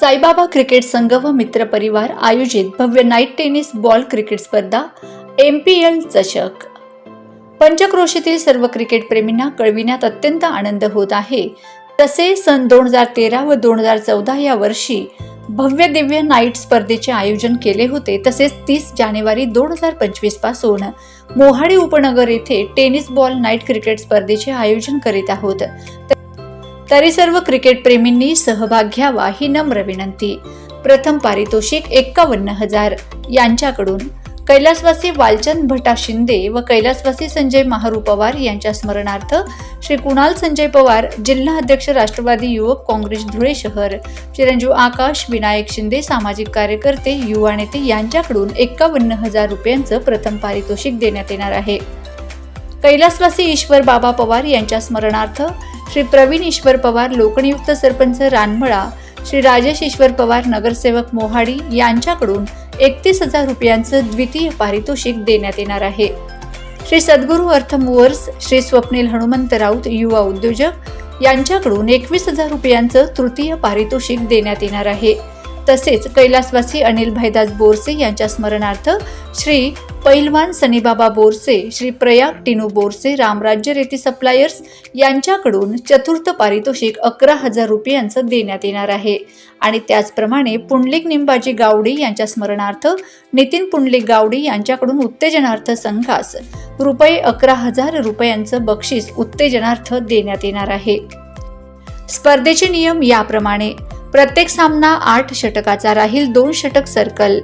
Saibaba cricket संघ व मित्रपरिवार आयोजित भव्य नाईट टेनिस बॉल क्रिकेट स्पर्धा एम पी एल चषक. पंचक्रोशीतील सर्व क्रिकेट प्रेमींना कळविण्यात अत्यंत आनंद होत आहे. तसे सन दोन हजार तेरा व दोन हजार चौदा या वर्षी भव्य दिव्य नाईट स्पर्धेचे आयोजन केले होते. तसेच तीस जानेवारी दोन हजार पंचवीसपासून मोहाडी उपनगर येथे टेनिस बॉल नाईट क्रिकेट स्पर्धेचे आयोजन करीत आहोत. तरी सर्व क्रिकेट प्रेमींनी सहभाग घ्यावा ही नम्र विनंती. प्रथम पारितोषिक एक्कावन्न हजार. यांच्याकडून कैलासवासी वालचंद भटा शिंदे व कैलासवासी संजय महारू पवार यांच्या स्मरणार्थ श्री कुणाल संजय पवार जिल्हा अध्यक्ष राष्ट्रवादी युवक काँग्रेस धुळे शहर चिरंजीव आकाश विनायक शिंदे सामाजिक कार्यकर्ते युवा नेते यांच्याकडून एक्कावन्न हजार रुपयांचं प्रथम पारितोषिक देण्यात येणार आहे. कैलासवासी ईश्वर बाबा पवार यांच्या स्मरणार्थ श्री प्रवीण ईश्वर पवार लोकनियुक्त सरपंच रानमळा श्री राजेश ईश्वर पवार नगरसेवक मोहाडी यांच्याकडून एकतीस हजार रुपयांचं द्वितीय पारितोषिक देण्यात येणार आहे. श्री सद्गुरू अर्थ मुवर्स श्री स्वप्नील हनुमंत राऊत युवा उद्योजक यांच्याकडून एकवीस हजार रुपयांचं तृतीय पारितोषिक देण्यात येणार आहे. तसेच कैलासवासी अनिल भाईदास बोरसे यांच्या स्मरणार्थ श्री पैलवान सनीबाबा बोरसे श्री प्रयाग टिनू बोरसे रामराज्य रेती सप्लायर्स यांच्याकडून चतुर्थ पारितोषिक अकरा हजार रुपयांचं देण्यात येणार आहे. आणि त्याचप्रमाणे पुंडलिक निंबाजी गावडी यांच्या स्मरणार्थ नितीन पुंडलिक गावडी यांच्याकडून उत्तेजनार्थ संघास रुपये अकरा हजार रुपयांचं बक्षीस उत्तेजनार्थ देण्यात येणार आहे. स्पर्धेचे नियम याप्रमाणे प्रत्येक सामना आठ षटकाचा राहील दोन षटक सर्कल.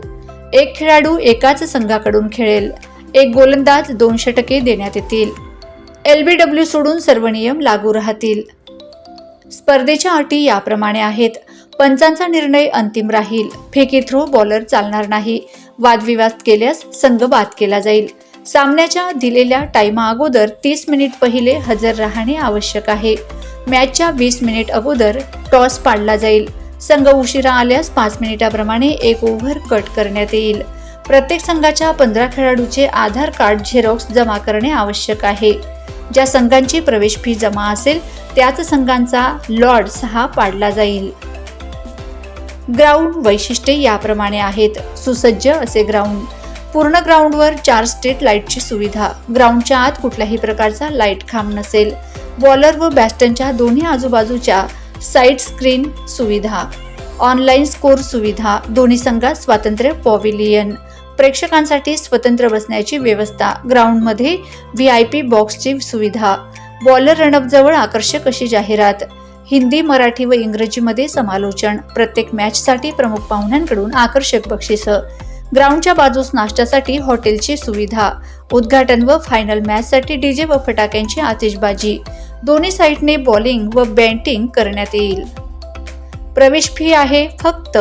एक खेळाडू एकाच संघाकडून खेळेल. एक गोलंदाज दोन षटके देण्यात येतील. एल बी डब्ल्यू सोडून सर्व नियम लागू राहतील. स्पर्धेच्या अटी याप्रमाणे आहेत. पंचांचा निर्णय अंतिम राहील. फेकी थ्रो बॉलर चालणार नाही. वादविवाद केल्यास संघ बाद केला जाईल. सामन्याच्या दिलेल्या टाइमा अगोदर तीस मिनिट पहिले हजर राहणे आवश्यक आहे. मॅचच्या वीस मिनिट अगोदर टॉस पाडला जाईल. संघ उशिरा आल्यास पाच मिनिटाप्रमाणे एक ओव्हर कट करण्यात येईल. प्रत्येक संघाच्या पंधरा खेळाडूचे आधार कार्ड झेरॉक्स जमा करणे आवश्यक आहे. ज्या संघांची प्रवेश फी जमा असेल त्याच संघांचा लॉर्ड्स हा पाडला जाईल. ग्राउंड वैशिष्ट्ये याप्रमाणे आहेत. सुसज्ज असे ग्राउंड. पूर्ण ग्राउंडवर चार स्ट्रीट लाईटची सुविधा. ग्राउंडच्या आत कुठल्याही प्रकारचा लाइट खांब नसेल. बॉलर व बॅस्टनच्या दोन्ही आजूबाजूच्या साईड स्क्रीन सुविधा ऑनलाईन स्कोर सुविधा दोन्ही संघात स्वातंत्र्य पॉव्हिलियन. प्रेक्षकांसाठी स्वतंत्र बसण्याची व्यवस्था ग्राउंडमध्ये व्ही आय पी बॉक्सची सुविधा. बॉलर रनअपजवळ आकर्षक अशी जाहिरात. हिंदी मराठी व इंग्रजीमध्ये समालोचन. प्रत्येक मॅचसाठी प्रमुख पाहुण्यांकडून आकर्षक बक्षिसं. ग्राउंडच्या बाजूस नाश्त्यासाठी हॉटेलची सुविधा. उद्घाटन व फायनल मॅचसाठी डीजे व फटाक्यांची आतिषबाजी. दोन्ही साईडने बॉलिंग व बॅटिंग करण्यात येईल. प्रवेश फी आहे फक्त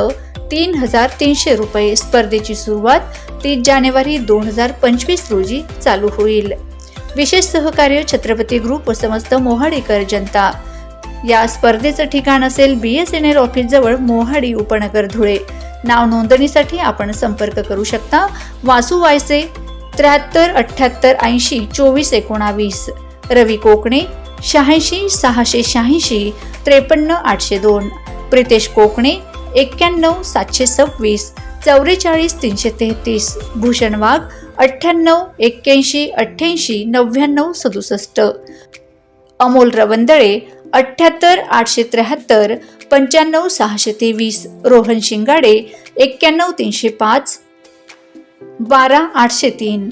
तीन हजार तीनशे रुपये. स्पर्धेची सुरुवात तीस जानेवारी दोन हजार पंचवीस रोजी चालू होईल. विशेष सहकार्य छत्रपती ग्रुप व समस्त मोहाडीकर जनता. या स्पर्धेचं ठिकाण असेल B S N L office जवळ मोहाडी उपनगर धुळे. नाव नोंदणीसाठी आपण संपर्क करू शकता. वासू वायसे त्र्याहत्तर अठ्ठ्याहत्तर ऐंशी चोवीस एकोणावीस. रवी कोकणे शहाऐंशी सहाशे शहाऐंशी त्रेपन्न आठशे दोन. प्रितेश कोकणे एक्क्याण्णव सातशे सव्वीस चौवेचाळीस तीनशे तेहतीस. भूषण वाघ अठ्ठ्याण्णव एक्क्याऐंशी अठ्ठ्याऐंशी नव्याण्णव सदुसष्ट. अमोल रवंदळे अठ्ठ्याहत्तर आठशे त्र्याहत्तर पंच्याण्णव सहाशे तेवीस. रोहन शिंगाडे एक्क्याण्णव तीनशे पाच. बारा आठशे तीन.